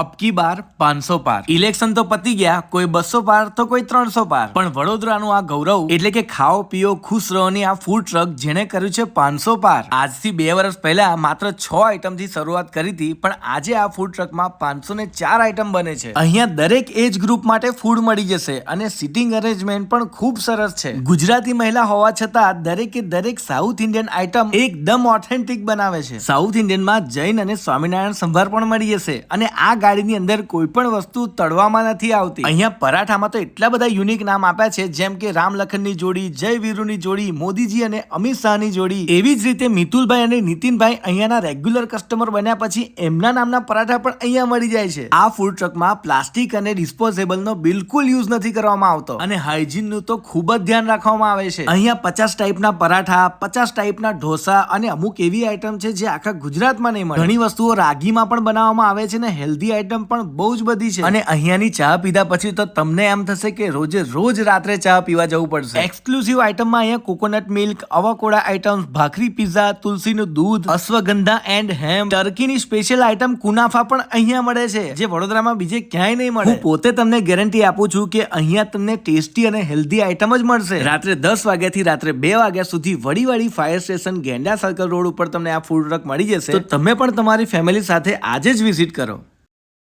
અબકી બાર પાંચસો પાર. ઇલેક્શન તો પતી ગયા, કોઈ બસો પાર તો કોઈ ત્રણસો પાર. પણ વડોદરાનું આ ગૌરવ એટલે કે ખાઓ, પીઓ, ખુશ રહોની આ ફૂડ ટ્રક જેને કર્યું છે પાંચસો પાર. આજથી બે વર્ષ પહેલા માત્ર છ આઈટમથી શરૂઆત કરી હતી, પણ આજે આ ફૂડ ટ્રકમાં પાંચસો ને ચાર આઈટમ બને છે. અહીંયા દરેક એજ ગ્રુપ માટે ફૂડ મળી જશે અને સિટિંગ અરેન્જમેન્ટ પણ ખૂબ સરસ છે. ગુજરાતી મહિલા હોવા છતાં દરેકે દરેક સાઉથ ઇન્ડિયન આઈટમ એકદમ ઓથેન્ટિક બનાવે છે. સાઉથ ઇન્ડિયનમાં જૈન અને સ્વામિનારાયણ સંભાર પણ મળી જશે અને આ ગાડીની અંદર કોઈ પણ વસ્તુ તળવામાં નથી આવતી. અહીંયા પરાઠામાં તો એટલા બધા યુનિક નામ આપ્યા છે, જેમ કે રામ લખનની જોડી, જય વીરુની જોડી, મોદીજી અને અમિત શાહની જોડી. એવી જ રીતે મિતુલભાઈ અને નીતિનભાઈ અહીંયાના રેગ્યુલર કસ્ટમર બન્યા પછી એમના નામના પરાઠા પણ અહીંયા મળી જાય છે. આ ફૂડ ટ્રકમાં પ્લાસ્ટિક અને ડિસ્પોઝેબલ નો બિલકુલ યુઝ નથી કરવામાં આવતો. અને હાઇજીનનું તો ખૂબ જ ધ્યાન રાખવામાં આવે છે. અહીંયા પચાસ ટાઈપના પરાઠા, પચાસ ટાઈપના ઢોસા અને અમુક એવી આઈટમ છે જે આખા ગુજરાતમાં નહીં મળે. ઘણી વસ્તુઓ રાગીમાં પણ બનાવવામાં આવે છે ને હેલ્ધી આઈટમ પણ બહુ જ બધી છે. અને અહીંયાની ચા પીધા પછી તો તમને એમ થશે કે રોજે રોજ રાત્રે ચા પીવા જવું પડશે. એક્સક્લુઝિવ આઈટમમાં અહીંયા કોકોનટ મિલ્ક અવાકોડા આઈટમ્સ ભાખરી પીઝા તુલસીનું દૂધ અશ્વગંધા એન્ડ હેમ ટર્કીની સ્પેશિયલ આઈટમ કુનાફા પણ અહીંયા મળે છે જે વડોદરામાં બીજે ક્યાંય નહીં મળે. હું પોતે તમને ગેરંટી આપું છું કે અહીંયા તમને ટેસ્ટી અને હેલ્ધી આઈટમ જ મળશે. રાત્રે દસ વાગ્યાથી રાત્રે બે વાગ્યા સુધી Vadiwadi fire station Genda circle road ઉપર તમને આ ફૂડ ટ્રક મળી જશે. તો તમે પણ તમારી ફેમિલી સાથે આજે જ વિઝિટ કરો.